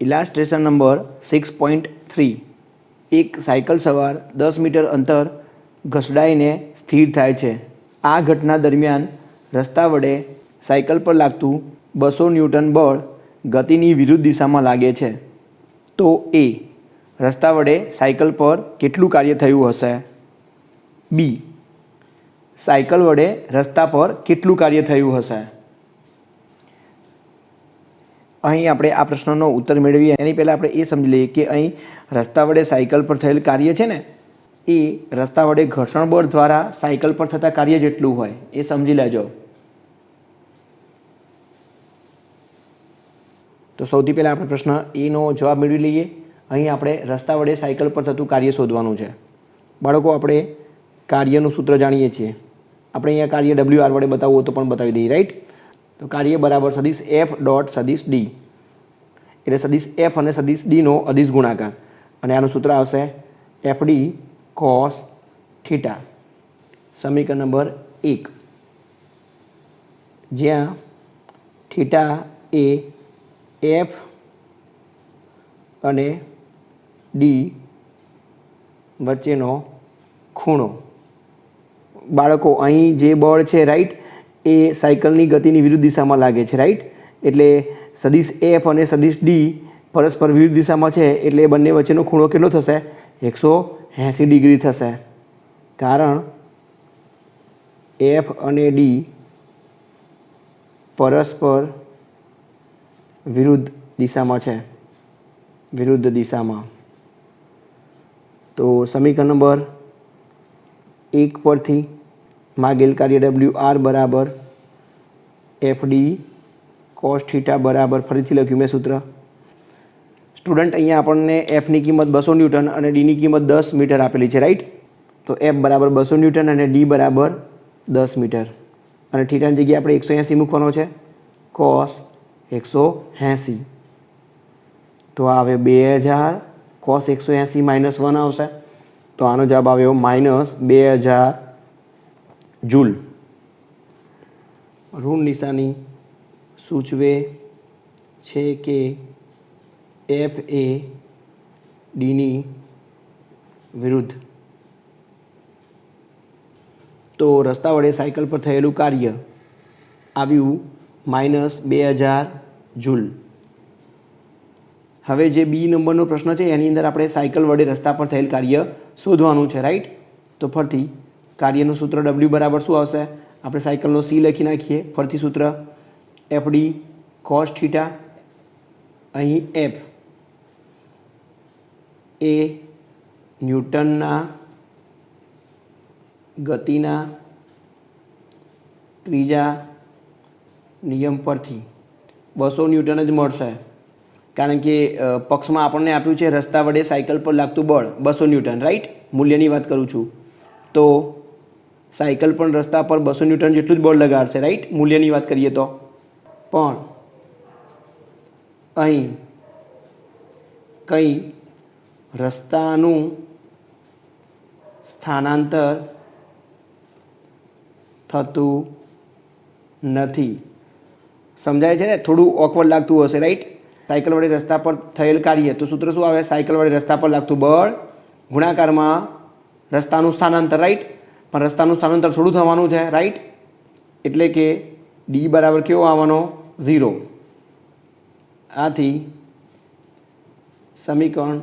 Illustration number six point three એક cycle સવાર, દસ મીટર અંતર, ઘસડાઈને સ્થિર થાય છે. આ ઘટના દરમિયાન રસ્તા વડે સાયકલ પર લાગતું બસો ન્યૂટન બળ ગતિની વિરુદ્ધ દિશામાં લાગે છે. તો એ રસ્તા વડે સાયકલ પર કેટલું કાર્ય થયું હશે? બી સાયકલ વડે રસ્તા પર કેટલું કાર્ય થયું હશે? અહીં આપણે આ પ્રશ્નનો ઉત્તર મેળવીએ. એની પહેલાં આપણે એ સમજી લઈએ કે અહીં રસ્તા વડે સાયકલ પર થયેલ કાર્ય છે ને, એ રસ્તા વડે ઘર્ષણ બળ દ્વારા સાયકલ પર થતા કાર્ય જેટલું હોય, એ સમજી લેજો. તો સૌથી પહેલાં આપણે પ્રશ્ન એનો જવાબ મેળવી લઈએ. અહીં આપણે રસ્તા વડે સાયકલ પર થતું કાર્ય શોધવાનું છે. બાળકો, આપણે કાર્યનું સૂત્ર જાણીએ છીએ. આપણે અહીંયા કાર્ય ડબલ્યુ આર વડે બતાવવું તો પણ બતાવી દઈએ રાઈટ તો કાર્ય બરાબર સદીશ એફ ડોટ સદીશ ડી. એટલે સદીશ એફ અને સદીશ ડીનો અદિશ ગુણાકાર. અને આનું સૂત્ર આવશે એફ ડી કોસ થીટા. સમીકરણ નંબર એક. જ્યાં થીટા એ એફ અને ડી વચ્ચેનો ખૂણો. બાળકો, અહીં જે બળ છે રાઈટ એ સાયકલની ગતિની વિરુદ્ધ દિશામાં લાગે છે રાઈટ એટલે સદીશ એફ અને સદીશ ડી પરસ્પર વિરુદ્ધ દિશામાં છે, એટલે એ બંને વચ્ચેનો ખૂણો કેટલો થશે? એકસો એંસી ડિગ્રી થશે. કારણ એફ અને ડી પરસ્પર વિરુદ્ધ દિશામાં છે. વિરુદ્ધ દિશામાં. તો સમીકરણ નંબર એક પરથી માગેલ કાર્ય ડબલ્યુ આર બરાબર એફ ડી કોસ થીટા બરાબર ફરીથી લખ્યું મેં સૂત્ર. સ્ટુડન્ટ અહીંયા આપણને એફની કિંમત બસો ન્યૂટન અને ડીની કિંમત દસ મીટર આપેલી છે રાઈટ તો એફ બરાબર બસો ન્યૂટન અને ડી બરાબર દસ મીટર. અને થીટાની જગ્યાએ આપણે એકસો એંસી મૂકવાનો છે. કોસ એકસો એંસી. તો આવે બે હજાર કોસ એકસો એંસી માઇનસ વન આવશે. તો આનો જવાબ આવ્યો માઇનસ બે હજાર જૂલ. ઋણ નિશાની સૂચવે છે કે એફ એ ડીની વિરુદ્ધ. તો રસ્તા વડે સાયકલ પર થયેલું કાર્ય આવ્યું માઇનસ બે હજાર જૂલ. હવે જે બી નંબરનો પ્રશ્ન છે, એની અંદર આપણે સાયકલ વડે રસ્તા પર થયેલ કાર્ય શોધવાનું છે, રાઈટ? તો ફરતી કાર્યનું સૂત્ર ડબલ્યુ બરાબર શું આવશે? આપણે સાયકલનો સી લખી નાખીએ. ફરતી સૂત્ર એફ ડી કોસ થીટા અહીં એફ એ ન્યૂટનના ગતિના ત્રીજા નિયમ પરથી બસો ન્યૂટન જ મળશે. કારણ કે પક્ષમાં આપણને આપ્યું છે રસ્તા વડે સાયકલ પર લાગતું બળ બસો ન્યૂટન રાઈટ મૂલ્યની વાત કરું છું. તો સાયકલ પણ રસ્તા પર બસો ન્યૂટન જેટલું જ બળ લગાડશે રાઈટ મૂલ્યની વાત કરીએ તો. પણ અહીં કંઈ રસ્તાનું સ્થાનાંતર થતું નથી. સમજાય છે ને? થોડું ઓકવર્ડ લાગતું હશે રાઈટ સાયકલ વડે રસ્તા પર થયેલ કાર્ય, તો સૂત્ર શું આવે? સાયકલ વડે રસ્તા પર લાગતું બળ ગુણાકારમાં રસ્તાનું સ્થાનાંતર રાઈટ પણ રસ્તાનું સ્થાનાંતર થોડું થવાનું છે રાઈટ એટલે કે ડી બરાબર કેવો આવવાનો? ઝીરો આથી સમીકરણ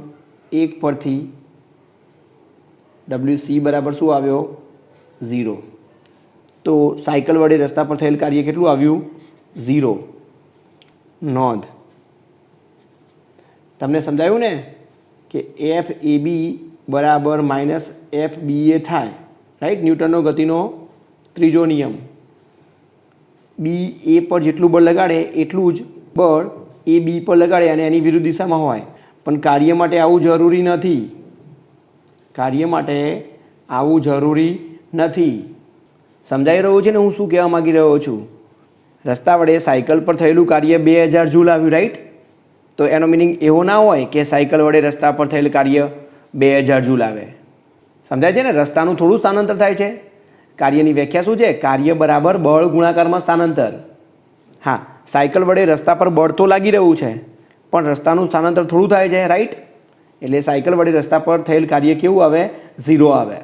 એક પરથી ડબલ્યુ સી બરાબર શું આવ્યો? ઝીરો તો સાયકલ વડે રસ્તા પર થયેલ કાર્ય કેટલું આવ્યું? ઝીરો નોંધ. તમને સમજાયું ને? કે એફ એ બી બરાબર માઇનસ એફ બી એ થાય. રાઈટ? ન્યૂટનનો ગતિનો ત્રીજો નિયમ. બી એ પર જેટલું બળ લગાડે એટલું જ બળ એ બી પર લગાડે અને એની વિરુદ્ધ દિશામાં હોય. પણ કાર્ય માટે આવું જરૂરી નથી. કાર્ય માટે આવું જરૂરી નથી. સમજાઈ રહ્યું છે ને હું શું કહેવા માગી રહ્યો છું? રસ્તા વડે સાયકલ પર થયેલું કાર્ય બે હજાર જૂલ આવ્યું, રાઈટ? તો એનો મિનિંગ એવો ના હોય કે સાયકલ વડે રસ્તા પર થયેલ કાર્ય બે હજાર જૂલ આવે. સમજાય છે ને? રસ્તાનું થોડું સ્થાનાંતર થાય છે. કાર્યની વ્યાખ્યા શું છે? કાર્ય બરાબર બળ ગુણાકારમાં સ્થાનાંતર. હા, સાયકલ વડે રસ્તા પર બળ તો લાગી રહ્યું છે, પણ રસ્તાનું સ્થાનાંતર થોડું થાય છે રાઈટ એટલે સાયકલ વડે રસ્તા પર થયેલ કાર્ય કેવું આવે? ઝીરો આવે.